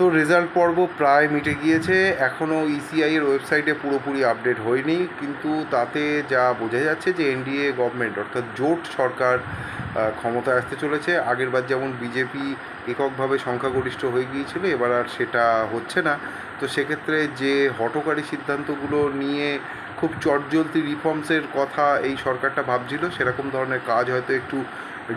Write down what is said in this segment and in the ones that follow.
তো রেজাল্ট পর্ব প্রায় মিটে গিয়েছে। এখনও ইসিআই এর ওয়েবসাইটে পুরোপুরি আপডেট হয়নি। কিন্তু তাতে যা বোঝা যাচ্ছে যে এনডিএ গভর্নমেন্ট অর্থাৎ জোট সরকার ক্ষমতায় আসতে চলেছে। আগেরবার যেমন বিজেপি এককভাবে সংখ্যাগরিষ্ঠ হয়ে গিয়েছিল, এবার আর সেটা হচ্ছে না। তো সেক্ষেত্রে যে হটকারী সিদ্ধান্তগুলো নিয়ে খুব চটজলতি রিফর্মসের কথা এই সরকারটা ভাবছিল, সেরকম ধরনের কাজ হয়তো একটু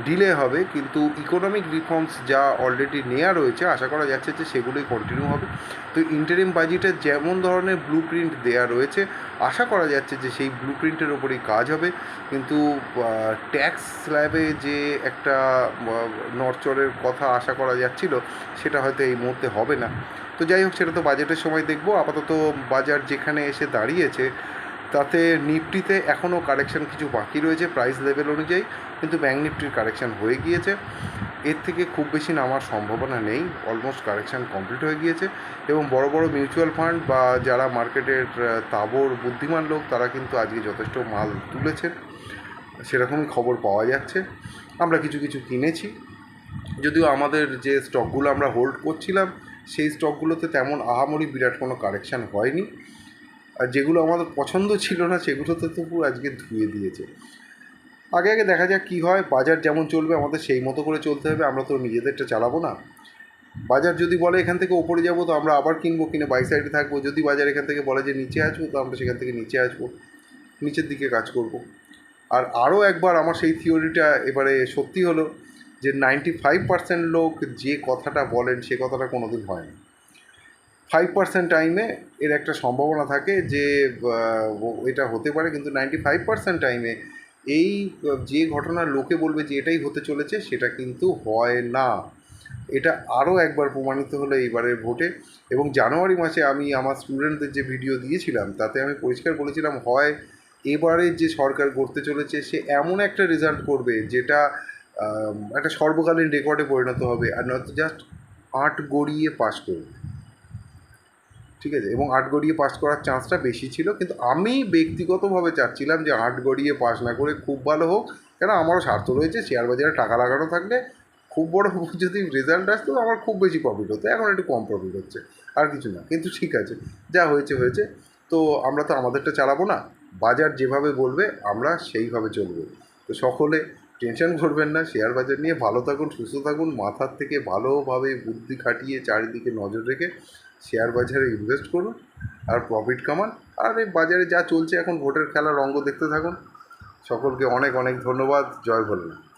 ডিলে হবে, কিন্তু ইকোনমিক রিফর্মস যা অলরেডি নেওয়া রয়েছে, আশা করা যাচ্ছে যে সেগুলোই কন্টিনিউ হবে। তো ইন্টারিম বাজেটে যেমন ধরনের ব্লু প্রিন্ট দেওয়া রয়েছে, আশা করা যাচ্ছে যে সেই ব্লু প্রিন্টের ওপরেই কাজ হবে। কিন্তু ট্যাক্স স্ল্যাবে যে একটা নড়চড়ের কথা আশা করা যাচ্ছিল, সেটা হয়তো এই মুহূর্তে হবে না। তো যাই হোক, সেটা তো বাজেটের সময় দেখব। আপাতত বাজার যেখানে এসে দাঁড়িয়েছে তাতে নিফটিতে এখনও কারেকশন কিছু বাকি রয়েছে প্রাইস লেভেল অনুযায়ী, কিন্তু ব্যাঙ্ক নিফটির কারেকশন হয়ে গিয়েছে। এর থেকে খুব বেশি নামার সম্ভাবনা নেই অলমোস্ট কারেকশন কমপ্লিট হয়ে গিয়েছে। এবং বড় বড় মিউচুয়াল ফান্ড বা যারা মার্কেটের তাবড় বুদ্ধিমান লোক, তারা কিন্তু আজকে যথেষ্ট মাল তুলেছেন। সেরকমই খবর পাওয়া যাচ্ছে। আমরা কিছু কিছু কিনেছি। যদিও আমাদের যে স্টকগুলো আমরা হোল্ড করছিলাম, সেই স্টকগুলোতে তেমন আহামরি বিরাট কোনো কারেকশান হয়নি। আর যেগুলো আমাদের পছন্দ ছিল না, সেগুলোতে তো পুরো আজকে ধুয়ে দিয়েছে। আগে আগে দেখা যাক কী হয়, বাজার যেমন চলবে, আমাদের সেই মতো করে চলতে হবে, আমরা তো নিজেদেরটা চালাবো না। বাজার যদি বলে এখান থেকে ওপরে যাব, তো আমরা আবার কিনবো, কিনে বাই সাইডে থাকব। যদি বাজার এখান থেকে বলে যে নিচে আসব, তো আমরা সেখান থেকে নিচে আসব, নিচের দিকে কাজ করব। আর আরও একবার আমার সেই থিওরিটা এবারে সত্যি হলো যে নাইনটি ফাইভ পার্সেন্ট লোক যে কথাটা বলেন, সে কথাটা কোনো দিন হয় না ফাইভ পার্সেন্ট টাইমে এর একটা সম্ভাবনা থাকে যে এটা হতে পারে, কিন্তু নাইনটি ফাইভ পার্সেন্ট টাইমে এই, যে ঘটনা লোকে বলবে যে এটাই হতে চলেছে, সেটা কিন্তু হয় না। এটা আরও একবার প্রমাণিত হলো এইবারের ভোটে। এবং জানুয়ারি মাসে আমি আমার স্টুডেন্টদের যে ভিডিও দিয়েছিলাম, তাতে আমি পরিষ্কার বলেছিলাম, হয় এবারে যে সরকার গড়তে চলেছে, সে এমন একটা রেজাল্ট করবে যেটা একটা সর্বকালীন রেকর্ডে পরিণত হবে, আর নয়তো জাস্ট আট গড়িয়ে পাস করবে। ঠিক আছে? এবং আট গড়িয়ে পাস করার চান্সটা বেশি ছিল। কিন্তু আমি ব্যক্তিগতভাবে চাচ্ছিলাম যে আট গড়িয়ে পাস না করে খুব ভালো হোক। কেন আমারও স্বার্থ রয়েছে শেয়ার বাজারে টাকা লাগানো থাকলে খুব বড় যদি রেজাল্ট আসতো আমার খুব বেশি প্রফিট হতো। এখন একটু কম প্রফিট হচ্ছে। আর কিছু না। কিন্তু ঠিক আছে, যা হয়েছে হয়েছে। তো আমরা তো আমাদেরটা চালাবো না। বাজার যেভাবে বলবে, আমরা সেইভাবে চলবো। তো সকলে টেনশন করবেন না শেয়ার বাজার নিয়ে ভালো থাকুন, সুস্থ থাকুন, মাথার থেকে ভালোভাবে বুদ্ধি খাটিয়ে চারিদিকে নজর রেখে শেয়ার বাজারে ইনভেস্ট করুন আর প্রফিট কামান। আর এই বাজারে যা চলছে এখন ভোটের খেলার অঙ্গ দেখতে থাকুন। সকলকে অনেক অনেক ধন্যবাদ। জয় ভোলেনাথ।